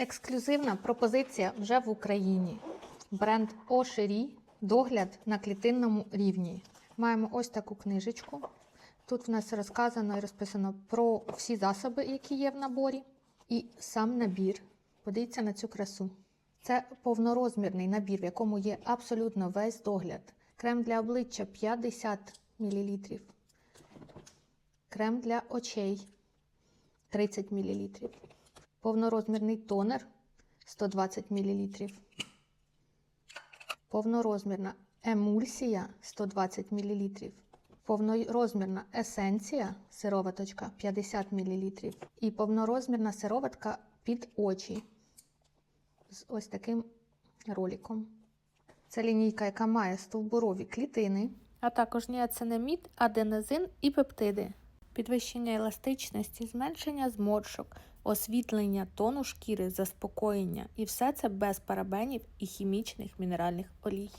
Ексклюзивна пропозиція вже в Україні. Бренд Ошері догляд на клітинному рівні. Маємо ось таку книжечку. Тут в нас розказано і розписано про всі засоби, які є в наборі, і сам набір. Подивіться на цю красу. Це повнорозмірний набір, в якому є абсолютно весь догляд. Крем для обличчя 50 мл. Крем для очей 30 мл. Повнорозмірний тонер 120 мл. Повнорозмірна емульсія 120 мл. Повнорозмірна есенція сироваточка 50 мл. І повнорозмірна сироватка під очі з ось таким роликом. Це лінійка, яка має стовбурові клітини, а також ніацинамід, аденозин і пептиди. Підвищення еластичності, зменшення зморшок, освітлення тону шкіри, заспокоєння і все це без парабенів і хімічних мінеральних олій.